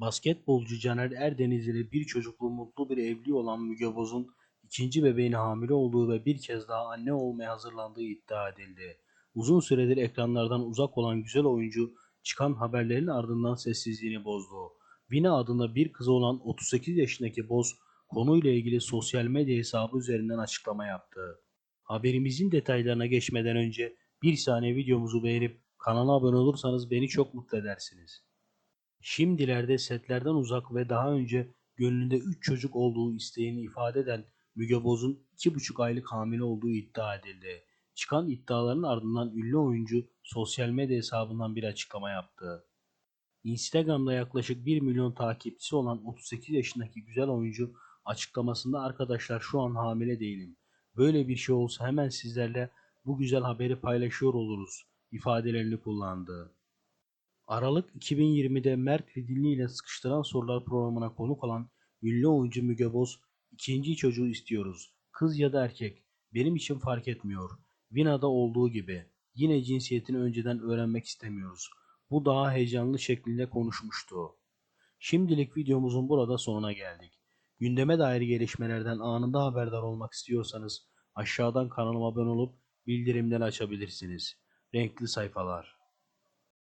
Basketbolcu Caner Erdeniz ile bir çocuklu mutlu bir evli olan Müge Boz'un ikinci bebeğine hamile olduğu ve bir kez daha anne olmaya hazırlandığı iddia edildi. Uzun süredir ekranlardan uzak olan güzel oyuncu çıkan haberlerin ardından sessizliğini bozdu. Vina adında bir kızı olan 38 yaşındaki Boz konuyla ilgili sosyal medya hesabı üzerinden açıklama yaptı. Haberimizin detaylarına geçmeden önce bir saniye videomuzu beğenip kanala abone olursanız beni çok mutlu edersiniz. Şimdilerde setlerden uzak ve daha önce gönlünde 3 çocuk olduğu isteğini ifade eden Müge Boz'un 2,5 aylık hamile olduğu iddia edildi. Çıkan iddiaların ardından ünlü oyuncu sosyal medya hesabından bir açıklama yaptı. Instagram'da yaklaşık 1 milyon takipçisi olan 38 yaşındaki güzel oyuncu açıklamasında arkadaşlar şu an hamile değilim. Böyle bir şey olsa hemen sizlerle bu güzel haberi paylaşıyor oluruz ifadelerini kullandı. Aralık 2020'de Mert Vidinli ile Sıkıştıran Sorular programına konuk olan ünlü oyuncu Müge Boz, ikinci çocuğu istiyoruz. Kız ya da erkek. Benim için fark etmiyor. Vina'da olduğu gibi. Yine cinsiyetini önceden öğrenmek istemiyoruz. Bu daha heyecanlı şeklinde konuşmuştu. Şimdilik videomuzun burada sonuna geldik. Gündeme dair gelişmelerden anında haberdar olmak istiyorsanız aşağıdan kanalıma abone olup bildirimleri açabilirsiniz. Renkli sayfalar.